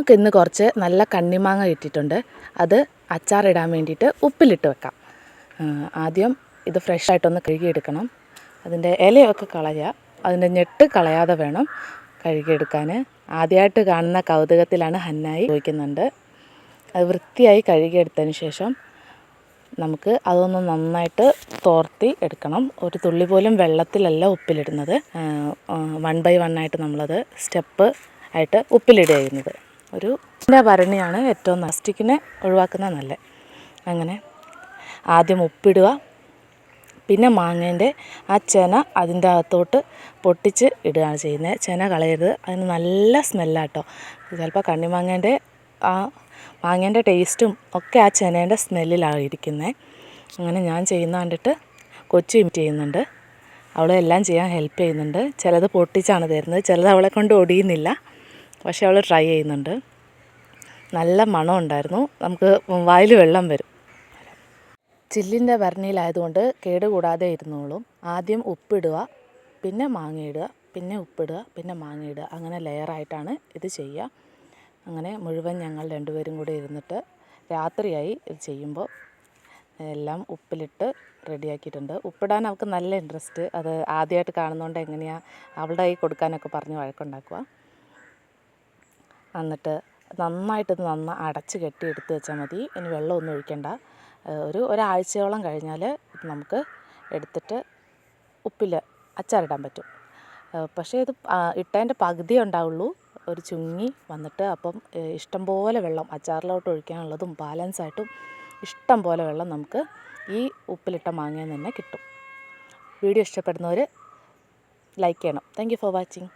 നമുക്ക് ഇന്ന് കുറച്ച് നല്ല കണ്ണിമാങ്ങ കിട്ടിയിട്ടുണ്ട്. അത് അച്ചാറിടാൻ വേണ്ടിയിട്ട് ഉപ്പിലിട്ട് വെക്കാം. ആദ്യം ഇത് ഫ്രഷായിട്ടൊന്ന് കഴുകിയെടുക്കണം. അതിന്റെ ഇലയൊക്കെ കളയുക. അതിന്റെ ഞെട്ട് കളയാതെ വേണം കഴുകിയെടുക്കാൻ ആദ്യമായിട്ട് കാണുന്ന കൗതുകത്തിലാണ് ഹന്നായി ഉപയോഗിക്കുന്നുണ്ട് അത് വൃത്തിയായി കഴുകിയെടുത്തതിന് ശേഷം നമുക്ക് അതൊന്ന് നന്നായിട്ട് തോർത്തി എടുക്കണം. ഒരു തുള്ളി പോലും വെള്ളത്തിലല്ല ഉപ്പിലിടുന്നത്. വൺ ബൈ വൺ ആയിട്ട് നമ്മളത് സ്റ്റെപ്പ് ആയിട്ട് ഉപ്പിലിടുക ചെയ്യുന്നത്. ഒരു ഭരണിയാണ് ഏറ്റവും പ്ലാസ്റ്റിക്കിനെ ഒഴിവാക്കുന്ന നല്ല. അങ്ങനെ ആദ്യം ഉപ്പിടുക. പിന്നെ മാങ്ങേന്റെ ആ ചെന അതിന്റെ അകത്തോട്ട് പൊട്ടിച്ച് ഇടുകയാണ് ചെയ്യുന്നത്. ചെന കളയരുത്. അതിന് നല്ല സ്മെല്ലാട്ടോ. ചിലപ്പോൾ കണ്ണിമാങ്ങേന്റെ ആ മാങ്ങേന്റെ ടേസ്റ്റും ഒക്കെ ആ ചെനേന്റെ സ്മെല്ലിലാണ് ഇരിക്കുന്നത് അങ്ങനെ ഞാൻ ചെയ്യുന്ന കണ്ടിട്ട് കൊച്ചു ഇമിറ്റ് ചെയ്യുന്നുണ്ട്. അവളെല്ലാം ചെയ്യാൻ ഹെൽപ്പ് ചെയ്യുന്നുണ്ട്. ചിലത് പൊട്ടിച്ചാണ് തരുന്നത്. ചിലത് അവളെ കൊണ്ട് ഒടിയുന്നില്ല. പക്ഷേ അവൾ ട്രൈ ചെയ്യുന്നുണ്ട്. നല്ല മണം ഉണ്ടായിരുന്നു. നമുക്ക് വായിൽ വെള്ളം വരും. ചില്ലിന്റെ ഭരണിയിലായതുകൊണ്ട് കേടുകൂടാതെ ഇരുന്നോളും. ആദ്യം ഉപ്പിടുക പിന്നെ മാങ്ങയിടുക പിന്നെ ഉപ്പിടുക പിന്നെ മാങ്ങയിടുക. അങ്ങനെ ലെയറായിട്ടാണ് ഇത് ചെയ്യുക. അങ്ങനെ മുഴുവൻ ഞങ്ങൾ രണ്ടുപേരും കൂടി ഇരുന്നിട്ട് രാത്രിയായി ഇത് ചെയ്യുമ്പോൾ എല്ലാം ഉപ്പിലിട്ട് റെഡിയാക്കിയിട്ടുണ്ട്. ഉപ്പിടാൻ അവൾക്ക് നല്ല ഇൻട്രസ്റ്റ് അത് ആദ്യമായിട്ട് കാണുന്നതുകൊണ്ട് എങ്ങനെയാണ് അവളുടെ കൈ കൊടുക്കാനൊക്കെ പറഞ്ഞ് വഴക്കുണ്ടാക്കുക. എന്നിട്ട് നന്നായിട്ട് നന്ന അടച്ച് കെട്ടി എടുത്ത് വെച്ചാൽ മതി. ഇനി വെള്ളമൊന്നും ഒഴിക്കണ്ട. ഒരു ഒരാഴ്ചയോളം കഴിഞ്ഞാൽ നമുക്ക് എടുത്തിട്ട് ഉപ്പിൽ അച്ചാറിടാൻ പറ്റും. പക്ഷേ ഇത് ഇട്ടതിന്റെ പകുതി ഉണ്ടാവുള്ളൂ. ഒരു ചുങ്ങി വന്നിട്ട് അപ്പം ഇഷ്ടം പോലെ വെള്ളം അച്ചാറിലോട്ട് ഒഴിക്കാനുള്ളതും ബാലൻസായിട്ടും ഇഷ്ടം പോലെ വെള്ളം നമുക്ക് ഈ ഉപ്പിലിട്ട മാങ്ങയിൽ നിന്ന് തന്നെ കിട്ടും. വീഡിയോ ഇഷ്ടപ്പെടുന്നവർ ലൈക്ക് ചെയ്യണം. Thank for watching